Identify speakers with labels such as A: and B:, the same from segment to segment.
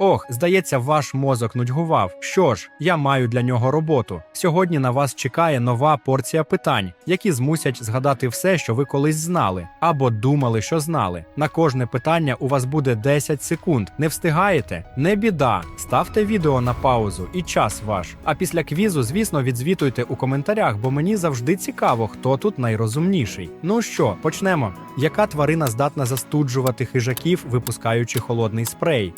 A: Ох, здається, ваш мозок нудьгував. Що ж, я маю для нього роботу. Сьогодні на вас чекає нова порція питань, які змусять згадати все, що ви колись знали, або думали, що знали. На кожне питання у вас буде 10 секунд. Не встигаєте? Не біда. Ставте відео на паузу і час ваш. А після квізу, звісно, відзвітуйте у коментарях, бо мені завжди цікаво, хто тут найрозумніший. Ну що, почнемо. Яка тварина здатна застуджувати хижаків, випускаючи холодний спрей?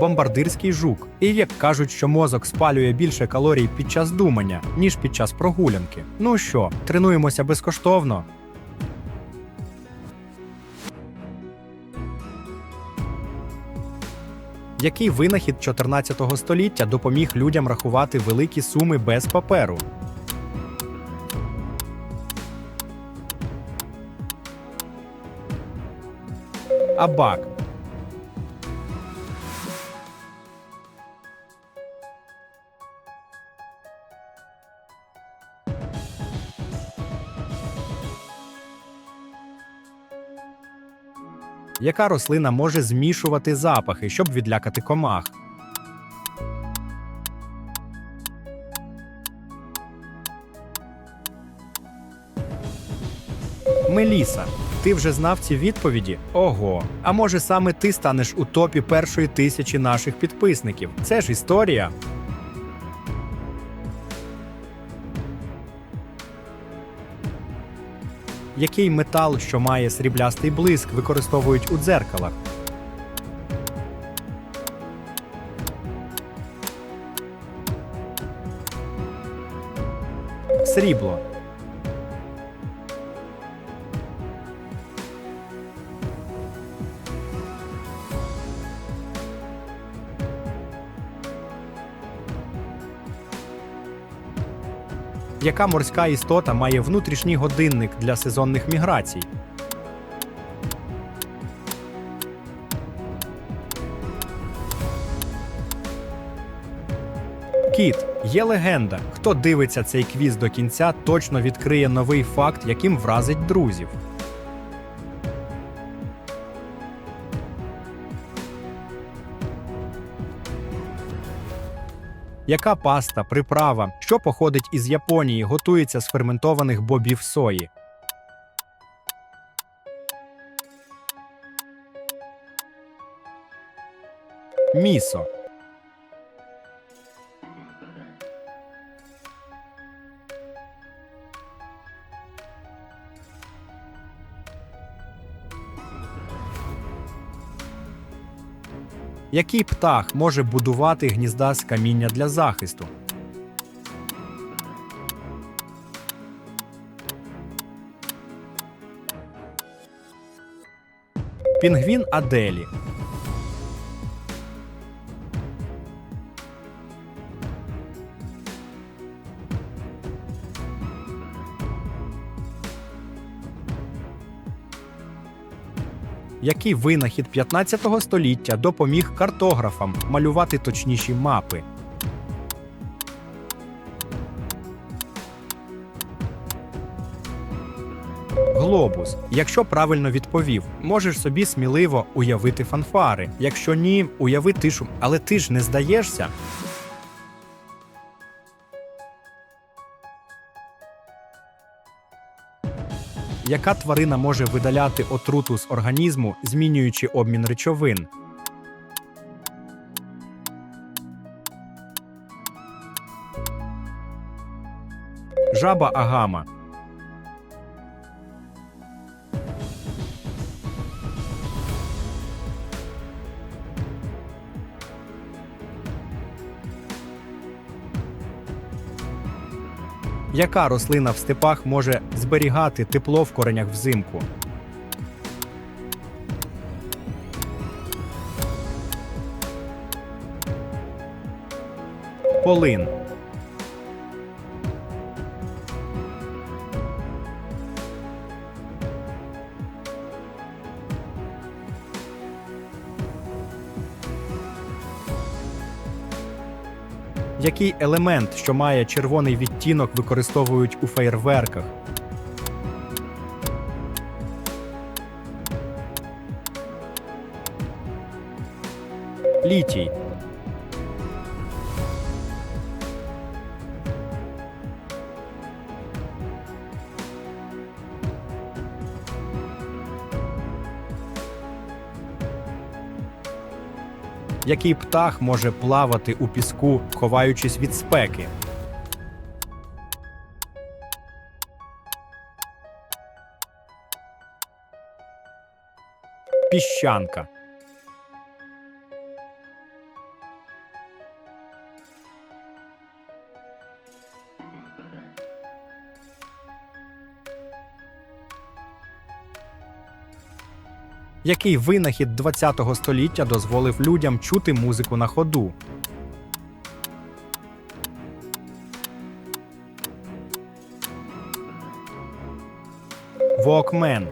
A: Бомбардирський жук. І як кажуть, що мозок спалює більше калорій під час думання, ніж під час прогулянки. Ну що, тренуємося безкоштовно? Який винахід 14 століття допоміг людям рахувати великі суми без паперу? Абак. Яка рослина може змішувати запахи, щоб відлякати комах? Меліса. Ти вже знав ці відповіді? Ого. А може саме ти станеш у топі першої тисячі наших підписників? Це ж історія. Який метал, що має сріблястий блиск, використовують у дзеркалах? Срібло. Яка морська істота має внутрішній годинник для сезонних міграцій? Кіт. Є легенда. Хто дивиться цей квіз до кінця, точно відкриє новий факт, яким вразить друзів. Яка паста, приправа, що походить із Японії, готується з ферментованих бобів сої? Місо. Який птах може будувати гнізда з каміння для захисту? Пінгвін Аделі. Який винахід 15 століття допоміг картографам малювати точніші мапи? Глобус. Якщо правильно відповів, можеш собі сміливо уявити фанфари. Якщо ні, уяви тишу. Але ти ж не здаєшся. Яка тварина може видаляти отруту з організму, змінюючи обмін речовин? Жаба агама. Яка рослина в степах може зберігати тепло в коренях взимку? Полин. Який елемент, що має червоний відтінок, використовують у феєрверках? Літій. Який птах може плавати у піску, ховаючись від спеки? Піщанка. Який винахід ХХ століття дозволив людям чути музику на ходу? Вокмен.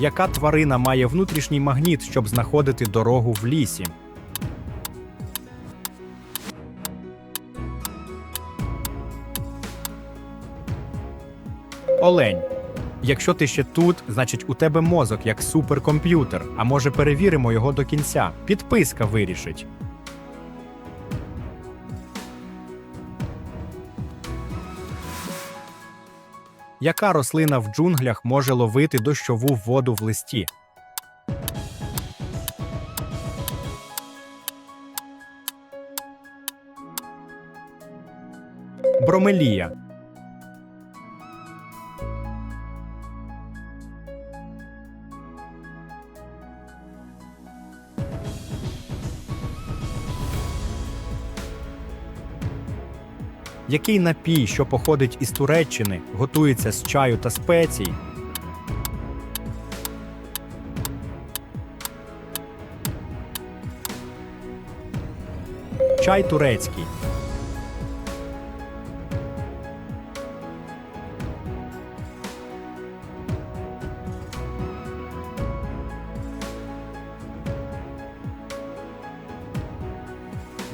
A: Яка тварина має внутрішній магніт, щоб знаходити дорогу в лісі? Олень. Якщо ти ще тут, значить у тебе мозок як суперкомп'ютер. А може перевіримо його до кінця. Підписка вирішить. Яка рослина в джунглях може ловити дощову воду в листі? Бромелія. Який напій, що походить із Туреччини, готується з чаю та спецій? Чай турецький.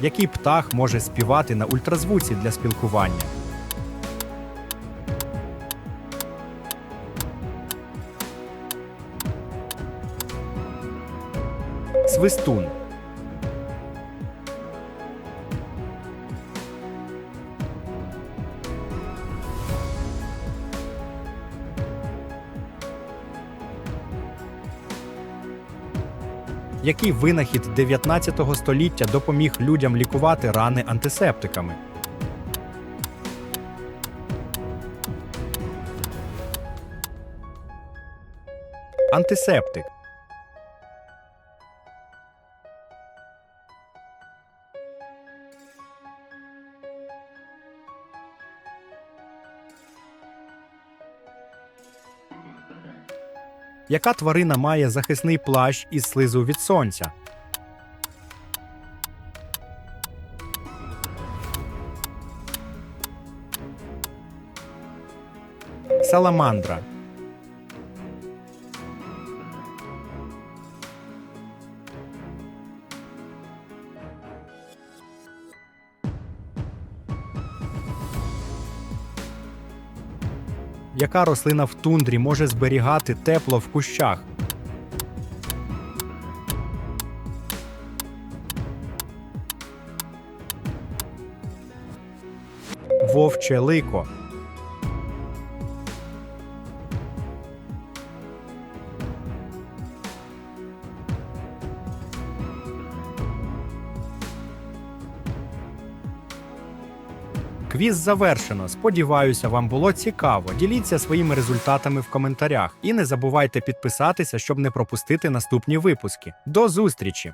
A: Який птах може співати на ультразвуці для спілкування? Свистун. Який винахід 19 століття допоміг людям лікувати рани антисептиками? Антисептик. Яка тварина має захисний плащ із слизу від сонця? Саламандра. Яка рослина в тундрі може зберігати тепло в кущах? Вовче лико. Квіз завершено. Сподіваюся, вам було цікаво. Діліться своїми результатами в коментарях і не забувайте підписатися, щоб не пропустити наступні випуски. До зустрічі!